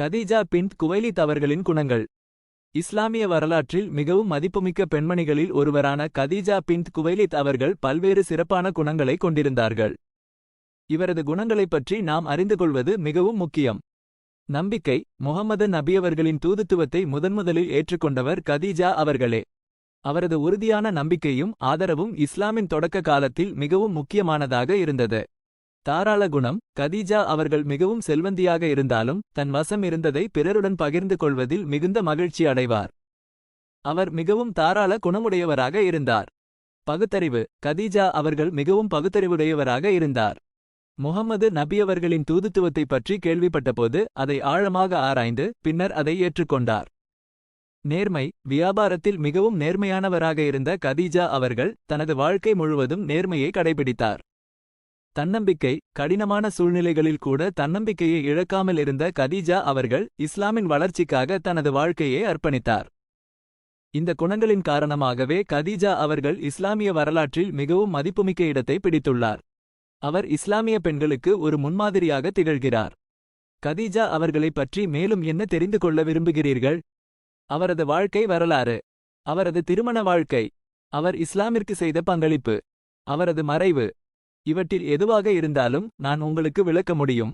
கதீஜா பின்த் குவைலித் அவர்களின் குணங்கள். இஸ்லாமிய வரலாற்றில் மிகவும் மதிப்புமிக்க பெண்மணிகளில் ஒருவரான கதீஜா பின்த் குவைலித் அவர்கள் பல்வேறு சிறப்பான குணங்களை கொண்டிருந்தார்கள். இவரது குணங்களைப் பற்றி நாம் அறிந்து கொள்வது மிகவும் முக்கியம். நம்பிக்கை முகமது நபியவர்களின் தூதுத்துவத்தை முதன்முதலில் ஏற்றுக்கொண்டவர் கதீஜா அவர்களே. அவரது உறுதியான நம்பிக்கையும் ஆதரவும் இஸ்லாமின் தொடக்க காலத்தில் மிகவும் முக்கியமானதாக இருந்தது. தாராள குணம் கதீஜா அவர்கள் மிகவும் செல்வந்தியாக இருந்தாலும் தன் வசம் இருந்ததை பிறருடன் பகிர்ந்து கொள்வதில் மிகுந்த மகிழ்ச்சி அடைவார். அவர் மிகவும் தாராள குணமுடையவராக இருந்தார். பகுத்தறிவு கதீஜா அவர்கள் மிகவும் பகுத்தறிவுடையவராக இருந்தார். முகமது நபியவர்களின் தூதுத்துவத்தைப் பற்றி கேள்விப்பட்டபோது அதை ஆழமாக ஆராய்ந்து பின்னர் அதை ஏற்றுக்கொண்டார். நேர்மை வியாபாரத்தில் மிகவும் நேர்மையானவராக இருந்த கதீஜா அவர்கள் தனது வாழ்க்கை முழுவதும் நேர்மையை கடைபிடித்தார். தன்னம்பிக்கை கடினமான சூழ்நிலைகளில் கூட தன்னம்பிக்கையை இழக்காமல் இருந்த கதீஜா அவர்கள் இஸ்லாமின் வளர்ச்சிக்காக தனது வாழ்க்கையை அர்ப்பணித்தார். இந்த குணங்களின் காரணமாகவே கதீஜா அவர்கள் இஸ்லாமிய வரலாற்றில் மிகவும் மதிப்புமிக்க இடத்தை பிடித்துள்ளார். அவர் இஸ்லாமிய பெண்களுக்கு ஒரு முன்மாதிரியாக திகழ்கிறார். கதீஜா அவர்களைப் பற்றி மேலும் என்ன தெரிந்து கொள்ள விரும்புகிறீர்கள்? அவரது வாழ்க்கை வரலாறு. அவரது திருமண வாழ்க்கை. அவர் இஸ்லாமிற்கு செய்த பங்களிப்பு. அவரது மறைவு. இவற்றில் எதுவாக இருந்தாலும் நான் உங்களுக்கு விளக்க முடியும்.